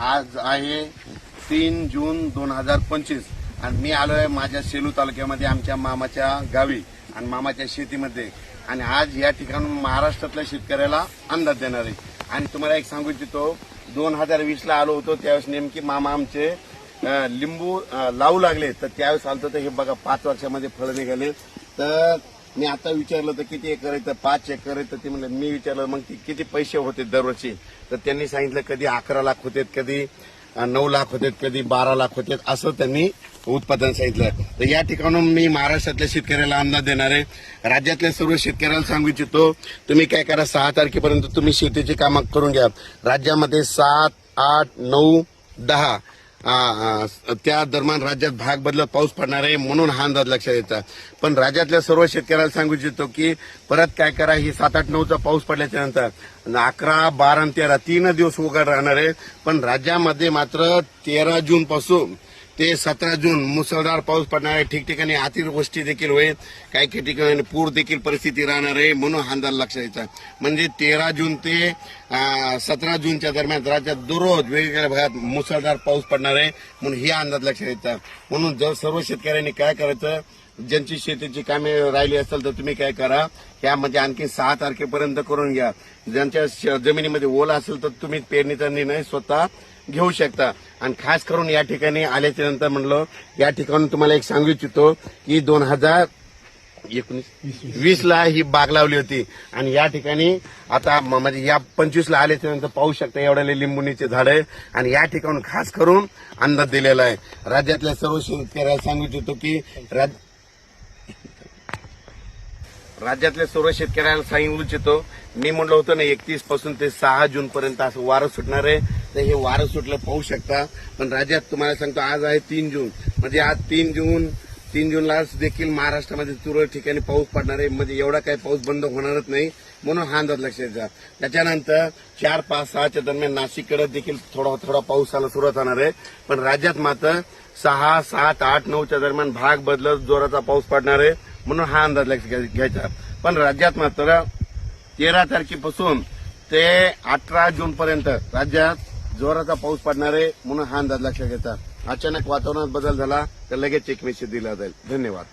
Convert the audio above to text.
आज आहे तीन जून दोन हजार पंचवीस. आणि मी आलो आहे माझ्या सेलू तालुक्यामध्ये आमच्या मामाच्या गावी आणि मामाच्या शेतीमध्ये. आणि आज या ठिकाणून महाराष्ट्रातल्या शेतकऱ्याला अंदाज देणार आहे. आणि तुम्हाला एक सांगू इच्छितो दोन हजार वीसला आलो होतो त्यावेळेस नेमकी मामा आमचे लिंबू लावू लागले. तर त्यावेळेस आलतो तर हे बघा पाच वर्षामध्ये फळ निघाले. तर मी आता विचारलं तर किती एकर आहे तर पाच एकर आहे तर ते म्हणलं मी विचारलं मग ती किती पैसे होते दरवर्षी? तर त्यांनी सांगितलं कधी अकरा लाख होते कधी नऊ लाख होते कधी बारा लाख होते असं त्यांनी उत्पादन सांगितलं. तर या ठिकाणून मी महाराष्ट्रातल्या शेतकऱ्याला अंदाज देणार आहे. राज्यातल्या सर्व शेतकऱ्याला सांगू इच्छितो तुम्ही काय करा सहा तारखेपर्यंत तुम्ही शेतीची कामं करून घ्या. राज्यामध्ये सात आठ नऊ दहा त्या दरम्यान राज्यात भाग बदलत पाऊस पडणार आहे म्हणून हा अंदाज लक्षात येतात पण राज्यातल्या सर्व शेतकऱ्याला सांगू इच्छितो की परत काय करा ही सात आठ नऊचा पाऊस पडल्याच्या नंतर. अकरा बारा तेरा तीन दिवस उघड राहणार आहे. पण राज्यामध्ये मात्र तेरा जून पासून ते सतरा जून मुसळधार पाऊस पडणार आहे. ठिकठिकाणी अतिवृष्टी देखील होईल. काही काही ठिकाणी पूर देखील परिस्थिती राहणार आहे म्हणून हा अंदाज लक्षात यायचा म्हणजे तेरा जून ते सतरा जूनच्या दरम्यान राज्यात दररोज वेगवेगळ्या भागात मुसळधार पाऊस पडणार आहे म्हणून हे अंदाज लक्षात यायचा म्हणून जर सर्व शेतकऱ्यांनी काय करायचं ज्यांची शेतीची कामे राहिली असेल तर तुम्ही काय करा यामध्ये म्हणजे आणखी सहा तारखेपर्यंत करून घ्या. ज्यांच्या श- जमिनीमध्ये ओला असेल तर तुम्ही पेरणीचा निर्णय स्वतः घेऊ शकता. आणि खास करून या ठिकाणी आल्याच्यानंतर म्हणलं या ठिकाणी तुम्हाला एक सांगू इच्छितो की दोन हजार एकोणीस वीस ला ही बाग लावली होती. आणि या ठिकाणी आता म- म्हणजे या पंचवीस ला आल्याच्यानंतर पाहू शकता एवढ्या लिंबुनीचे झाड आहे. आणि या ठिकाणून खास करून अंदाज दिलेला आहे. राज्यातल्या सर्व शेतकऱ्याला सांगू इच्छितो की राज राज्यातल्या सर्व शेतकऱ्यांना सांगू इच्छितो मी म्हणलं होतं ना एकतीसपासून ते सहा जून पर्यंत असं वारं सुटणार आहे. तर हे वारं सुटलं पाहू शकता. पण राज्यात तुम्हाला सांगतो आज आहे तीन जून. म्हणजे आज तीन जून तीन जूनला देखील महाराष्ट्रामध्ये तुरळक ठिकाणी पाऊस पडणार आहे. म्हणजे एवढा काही पाऊस बंद होणारच नाही म्हणून हा अंदाज लक्षात घ्या. त्याच्यानंतर चार पाच सहाच्या दरम्यान नाशिककडे देखील थोडा थोडा पाऊस आला सुरुवात होणार आहे. पण राज्यात मात्र सहा सात आठ नऊच्या दरम्यान भाग बदलत जोराचा पाऊस पडणार आहे. म्हणून हा अंदाज लक्षात घ्यायचा. पण राज्यात मात्र तेरा तारखेपासून ते अठरा जून पर्यंत राज्यात जोराचा पाऊस पडणार आहे म्हणून हा अंदाज लक्षात घ्यायचा. अचानक वातावरणात बदल झाला तर लगेच एक मेसेज दिला जाईल. धन्यवाद.